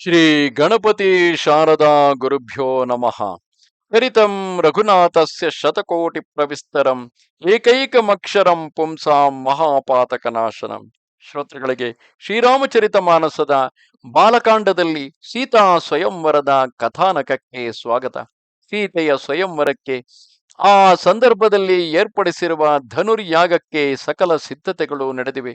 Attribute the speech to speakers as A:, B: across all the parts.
A: ಶ್ರೀ ಗಣಪತಿ ಶಾರದಾ ಗುರುಭ್ಯೋ ನಮಃ. ಹರಿತಂ ರಘುನಾಥಸ್ಯ ಶತಕೋಟಿ ಪ್ರವಿಸ್ತರಂ, ಏಕೈಕಮಕ್ಷರಂ ಪುಂಸಾಂ ಮಹಾಪಾತಕನಾಶನಂ. ಶ್ರೋತೃಗಳಿಗೆ ಶ್ರೀರಾಮಚರಿತ ಮಾನಸದ ಬಾಲಕಾಂಡದಲ್ಲಿ ಸೀತಾ ಸ್ವಯಂವರದ ಕಥಾನಕಕ್ಕೆ ಸ್ವಾಗತ. ಸೀತೆಯ ಸ್ವಯಂವರಕ್ಕೆ, ಆ ಸಂದರ್ಭದಲ್ಲಿ ಏರ್ಪಡಿಸಿರುವ ಧನುರ್ಯಾಗಕ್ಕೆ ಸಕಲ ಸಿದ್ಧತೆಗಳು ನಡೆದಿವೆ.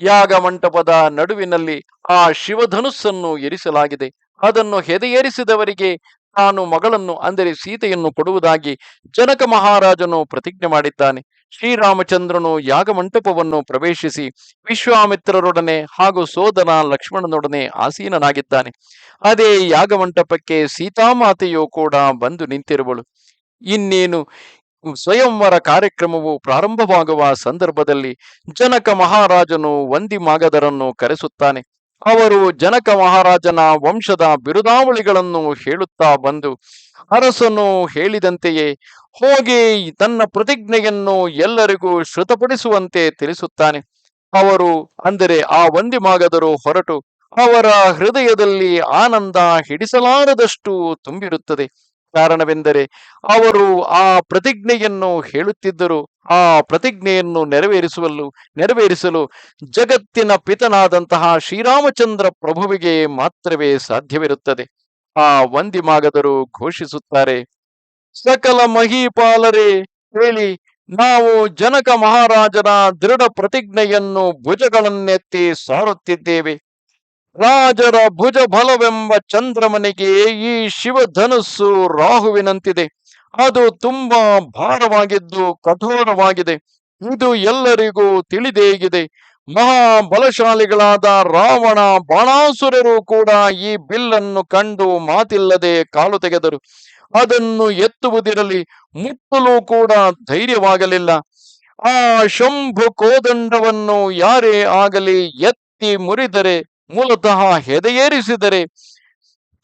A: ಯಾಗ ಮಂಟಪದ ನಡುವಿನಲ್ಲಿ ಆ ಶಿವಧನುಸ್ಸನ್ನು ಎರಿಸಲಾಗಿದೆ ಅದನ್ನು ಹೆದೆಯೇರಿಸಿದವರಿಗೆ ತಾನು ಮಗಳನ್ನು, ಅಂದರೆ ಸೀತೆಯನ್ನು ಕೊಡುವುದಾಗಿ ಜನಕ ಮಹಾರಾಜನು ಪ್ರತಿಜ್ಞೆ ಮಾಡಿದ್ದಾನೆ. ಶ್ರೀರಾಮಚಂದ್ರನು ಯಾಗಮಂಟಪವನ್ನು ಪ್ರವೇಶಿಸಿ ವಿಶ್ವಾಮಿತ್ರರೊಡನೆ ಹಾಗೂ ಸೋದರ ಲಕ್ಷ್ಮಣನೊಡನೆ ಆಸೀನನಾಗಿದ್ದಾನೆ. ಅದೇ ಯಾಗಮಂಟಪಕ್ಕೆ ಸೀತಾಮಾತೆಯು ಕೂಡ ಬಂದು ನಿಂತಿರುವಳು. ಇನ್ನೇನು? ಸ್ವಯಂವರ ಕಾರ್ಯಕ್ರಮವು ಪ್ರಾರಂಭವಾಗುವ ಸಂದರ್ಭದಲ್ಲಿ ಜನಕ ಮಹಾರಾಜನು ವಂದಿ ಮಾಗದರನ್ನು ಕರೆಸುತ್ತಾನೆ. ಅವರು ಜನಕ ಮಹಾರಾಜನ ವಂಶದ ಬಿರುದಾವಳಿಗಳನ್ನು ಹೇಳುತ್ತಾ ಬಂದು, ಅರಸನು ಹೇಳಿದಂತೆಯೇ, ಹೋಗಿ ತನ್ನ ಪ್ರತಿಜ್ಞೆಯನ್ನು ಎಲ್ಲರಿಗೂ ಶ್ರುತಪಡಿಸುವಂತೆ ತಿಳಿಸುತ್ತಾನೆ. ಅವರು ಅಂದರೆ ಆ ವಂದಿ ಮಾಗದರು ಹೊರಟು ಅವರ ಹೃದಯದಲ್ಲಿ ಆನಂದ ಹಿಡಿಸಲಾರದಷ್ಟು ತುಂಬಿರುತ್ತದೆ. ಕಾರಣವೆಂದರೆ ಅವರು ಆ ಪ್ರತಿಜ್ಞೆಯನ್ನು ಹೇಳುತ್ತಿದ್ದರು, ಆ ಪ್ರತಿಜ್ಞೆಯನ್ನು ನೆರವೇರಿಸುವಲ್ಲೂ, ನೆರವೇರಿಸಲು ಜಗತ್ತಿನ ಪಿತನಾದಂತಹ ಶ್ರೀರಾಮಚಂದ್ರ ಪ್ರಭುವಿಗೆ ಮಾತ್ರವೇ ಸಾಧ್ಯವಿರುತ್ತದೆ. ಆ ವಂದಿಮಾಗದರು ಘೋಷಿಸುತ್ತಾರೆ, ಸಕಲ ಮಹೀಪಾಲರೇ, ಹೇಳಿ, ನಾವು ಜನಕ ಮಹಾರಾಜನ ದೃಢ ಪ್ರತಿಜ್ಞೆಯನ್ನು ಭುಜಗಳನ್ನೆತ್ತಿ ಸಾರುತ್ತಿದ್ದೇವೆ. ರಾಜರ ಭುಜ ಬಲವೆಂಬ ಚಂದ್ರಮನಿಗೆ ಈ ಶಿವಧನುಸ್ಸು ರಾಹುವಿನಂತಿದೆ. ಅದು ತುಂಬಾ ಭಾರವಾಗಿದ್ದು ಕಠೋರವಾಗಿದೆ. ಇದು ಎಲ್ಲರಿಗೂ ತಿಳಿದೇಗಿದೆ. ಮಹಾಬಲಶಾಲಿಗಳಾದ ರಾವಣ ಬಾಣಾಸುರರು ಕೂಡ ಈ ಬಿಲ್ಲನ್ನು ಕಂಡು ಮಾತಿಲ್ಲದೆ ಕಾಲು ತೆಗೆದರು. ಅದನ್ನು ಎತ್ತುವುದಿರಲಿ ಮುಟ್ಟಲು ಕೂಡ ಧೈರ್ಯವಾಗಲಿಲ್ಲ. ಆ ಶಂಭು ಕೋದಂಡವನ್ನು ಯಾರೇ ಆಗಲಿ ಎತ್ತಿ ಮುರಿದರೆ ಮೂಲತಃ ಹೆದೆಯೇರಿಸಿದರೆ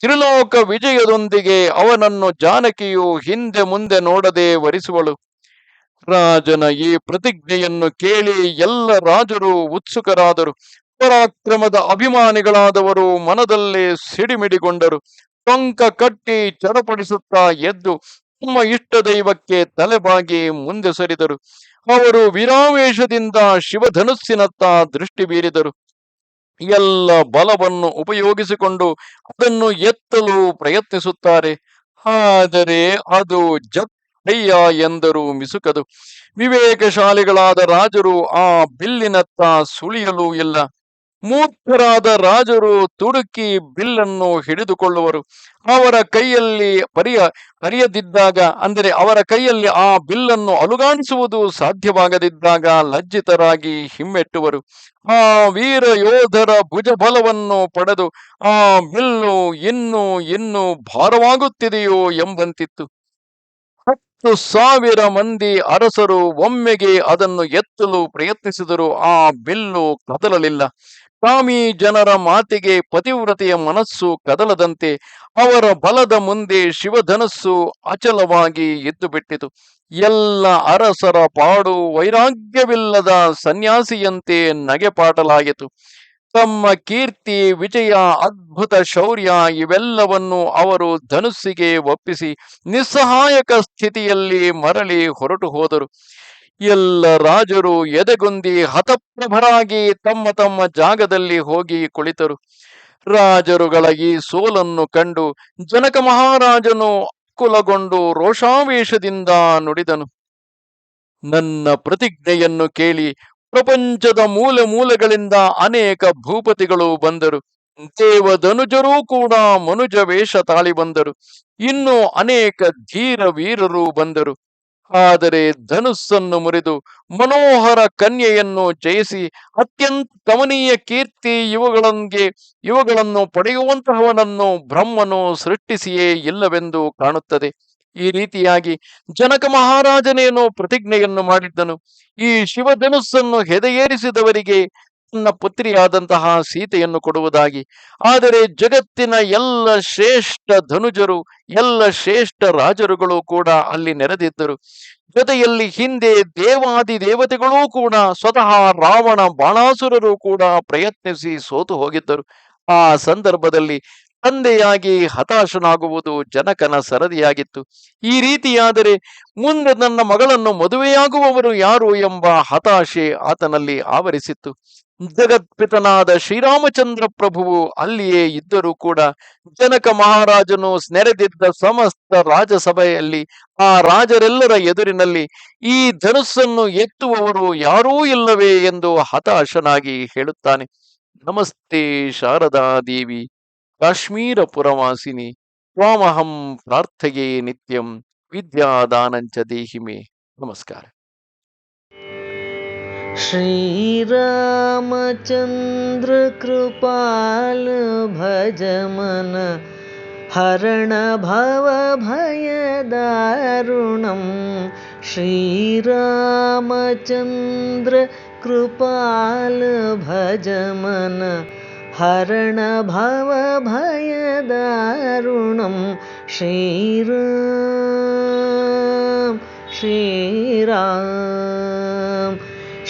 A: ತ್ರಿಲೋಕ ವಿಜಯದೊಂದಿಗೆ ಅವನನ್ನು ಜಾನಕಿಯು ಹಿಂದೆ ಮುಂದೆ ನೋಡದೆ ವರಿಸುವಳು. ರಾಜನ ಈ ಪ್ರತಿಜ್ಞೆಯನ್ನು ಕೇಳಿ ಎಲ್ಲ ರಾಜರು ಉತ್ಸುಕರಾದರು. ಪರಾಕ್ರಮದ ಅಭಿಮಾನಿಗಳಾದವರು ಮನದಲ್ಲಿ ಸಿಡಿಮಿಡಿಗೊಂಡರು. ಟೊಂಕ ಕಟ್ಟಿ ಚಡಪಡಿಸುತ್ತಾ ಎದ್ದು ತಮ್ಮ ಇಷ್ಟ ದೈವಕ್ಕೆ ತಲೆಬಾಗಿ ಮುಂದೆ ಸರಿದರು. ಅವರು ವಿರಾವೇಶದಿಂದ ಶಿವಧನುಸ್ಸಿನತ್ತ ದೃಷ್ಟಿ ಬೀರಿದರು. ಎಲ್ಲ ಬಲವನ್ನು ಉಪಯೋಗಿಸಿಕೊಂಡು ಅದನ್ನು ಎತ್ತಲು ಪ್ರಯತ್ನಿಸುತ್ತಾರೆ. ಆದರೆ ಅದು ಜಯ್ಯ ಎಂದರು ಮಿಸುಕದು. ವಿವೇಕಶಾಲಿಗಳಾದ ರಾಜರು ಆ ಬಿಲ್ಲಿನತ್ತ ಸುಳಿಯಲು ಇಲ್ಲ. ಮೂರ್ಖರಾದ ರಾಜರು ತುಡುಕಿ ಬಿಲ್ಲನ್ನು ಹಿಡಿದುಕೊಳ್ಳುವರು. ಅವರ ಕೈಯಲ್ಲಿ ಪರಿಯ ಪರಿಯದಿದ್ದಾಗ ಅಂದರೆ ಅವರ ಕೈಯಲ್ಲಿ ಆ ಬಿಲ್ಲನ್ನು ಅಲುಗಾಣಿಸುವುದು ಸಾಧ್ಯವಾಗದಿದ್ದಾಗ ಲಜ್ಜಿತರಾಗಿ ಹಿಮ್ಮೆಟ್ಟುವರು. ಆ ವೀರ ಯೋಧರ ಭುಜಬಲವನ್ನು ಪಡೆದು ಆ ಬಿಲ್ಲು ಇನ್ನು ಇನ್ನು ಭಾರವಾಗುತ್ತಿದೆಯೋ ಎಂಬಂತಿತ್ತು. ಹತ್ತು ಸಾವಿರ ಮಂದಿ ಅರಸರು ಒಮ್ಮೆಗೆ ಅದನ್ನು ಎತ್ತಲು ಪ್ರಯತ್ನಿಸಿದರೂ ಆ ಬಿಲ್ಲು ಕದಲಲಿಲ್ಲ. ಕಾಮಿ ಜನರ ಮಾತಿಗೆ ಪತಿವ್ರತೆಯ ಮನಸ್ಸು ಕದಲದಂತೆ ಅವರ ಬಲದ ಮುಂದೆ ಶಿವಧನಸ್ಸು ಅಚಲವಾಗಿ ಎದ್ದು ಬಿಟ್ಟಿತು ಎಲ್ಲ ಅರಸರ ಪಾಡು ವೈರಾಗ್ಯವಿಲ್ಲದ ಸನ್ಯಾಸಿಯಂತೆ ನಗೆಪಾಟಲಾಯಿತು ತಮ್ಮ ಕೀರ್ತಿ, ವಿಜಯ, ಅದ್ಭುತ ಶೌರ್ಯ ಇವೆಲ್ಲವನ್ನು ಅವರು ಧನುಸ್ಸಿಗೆ ಒಪ್ಪಿಸಿ ನಿಸ್ಸಹಾಯಕ ಸ್ಥಿತಿಯಲ್ಲಿ ಮರಳಿ ಹೊರಟು ಹೋದರು ಎಲ್ಲ ರಾಜರು ಎದೆಗುಂದಿ ಹತಪ್ರಭರಾಗಿ ತಮ್ಮ ತಮ್ಮ ಜಾಗದಲ್ಲಿ ಹೋಗಿ ಕುಳಿತರು. ರಾಜರುಗಳ ಈ ಸೋಲನ್ನು ಕಂಡು ಜನಕ ಮಹಾರಾಜನು ಕುಲಗೊಂಡು ರೋಷಾವೇಶದಿಂದ ನುಡಿದನು. ನನ್ನ ಪ್ರತಿಜ್ಞೆಯನ್ನು ಕೇಳಿ ಪ್ರಪಂಚದ ಮೂಲೆ ಮೂಲೆಗಳಿಂದ ಅನೇಕ ಭೂಪತಿಗಳು ಬಂದರು. ದೇವಧನುಜರೂ ಕೂಡ ಮನುಜ ವೇಷ ತಾಳಿ ಬಂದರು. ಇನ್ನು ಅನೇಕ ಧೀರ ವೀರರು ಬಂದರು. ಆದರೆ ಧನುಸ್ಸನ್ನು ಮುರಿದು ಮನೋಹರ ಕನ್ಯೆಯನ್ನು ಜಯಿಸಿ ಅತ್ಯಂತ ಕಮನೀಯ ಕೀರ್ತಿ ಇವುಗಳಿಗೆ ಇವುಗಳನ್ನು ಪಡೆಯುವಂತಹವನನ್ನು ಬ್ರಹ್ಮನು ಸೃಷ್ಟಿಸಿಯೇ ಇಲ್ಲವೆಂದು ಕಾಣುತ್ತದೆ. ಈ ರೀತಿಯಾಗಿ ಜನಕ ಮಹಾರಾಜನೇನೋ ಪ್ರತಿಜ್ಞೆಯನ್ನು ಮಾಡಿದ್ದನು. ಈ ಶಿವಧನುಸ್ಸನ್ನು ಹೆದೆಯೇರಿಸಿದವರಿಗೆ ತನ್ನ ಪುತ್ರಿಯಾದಂತಹ ಸೀತೆಯನ್ನು ಕೊಡುವುದಾಗಿ. ಆದರೆ ಜಗತ್ತಿನ ಎಲ್ಲ ಶ್ರೇಷ್ಠ ಧನುಜರು, ಎಲ್ಲ ಶ್ರೇಷ್ಠ ರಾಜರುಗಳು ಕೂಡ ಅಲ್ಲಿ ನೆರೆದಿದ್ದರು. ಜೊತೆಯಲ್ಲಿ ಹಿಂದೆ ದೇವಾದಿ ದೇವತೆಗಳೂ ಕೂಡ ಸ್ವತಃ ರಾವಣ, ಬಾಣಾಸುರರು ಕೂಡ ಪ್ರಯತ್ನಿಸಿ ಸೋತು ಹೋಗಿದ್ದರು. ಆ ಸಂದರ್ಭದಲ್ಲಿ ತಂದೆಯಾಗಿ ಹತಾಶನಾಗುವುದು ಜನಕನ ಸರದಿಯಾಗಿತ್ತು. ಈ ರೀತಿಯಾದರೆ ಮುಂದೆ ನನ್ನ ಮಗಳನ್ನು ಮದುವೆಯಾಗುವವರು ಯಾರು ಎಂಬ ಹತಾಶೆ ಆತನಲ್ಲಿ ಆವರಿಸಿತ್ತು. ಜಗತ್ಪಿತನಾದ ಶ್ರೀರಾಮಚಂದ್ರ ಪ್ರಭುವು ಅಲ್ಲಿಯೇ ಇದ್ದರೂ ಕೂಡ ಜನಕ ಮಹಾರಾಜನು ನೆರೆದಿದ್ದ ಸಮಸ್ತ ರಾಜಸಭೆಯಲ್ಲಿ ಆ ರಾಜರೆಲ್ಲರ ಎದುರಿನಲ್ಲಿ ಈ ಧನುಸ್ಸನ್ನು ಎತ್ತುವವರು ಯಾರೂ ಇಲ್ಲವೇ ಎಂದು ಹತಾಶನಾಗಿ ಹೇಳುತ್ತಾನೆ. ನಮಸ್ತೆ ಶಾರದಾ ದೇವಿ ಕಾಶ್ಮೀರ ಪುರವಾಸಿನಿ ಸ್ವಾಮಹಂ ಪ್ರಾರ್ಥೆಯೇ ನಿತ್ಯಂ, ವಿದ್ಯಾದಾನಂಚ ದೇಹಿಮೆ. ನಮಸ್ಕಾರ.
B: श्रीरामचन्द्र कृपाल भज मनः हरणभवभयद ऋणं भज मनः हरणभवभयद ऋणं श्रीरु श्रीरा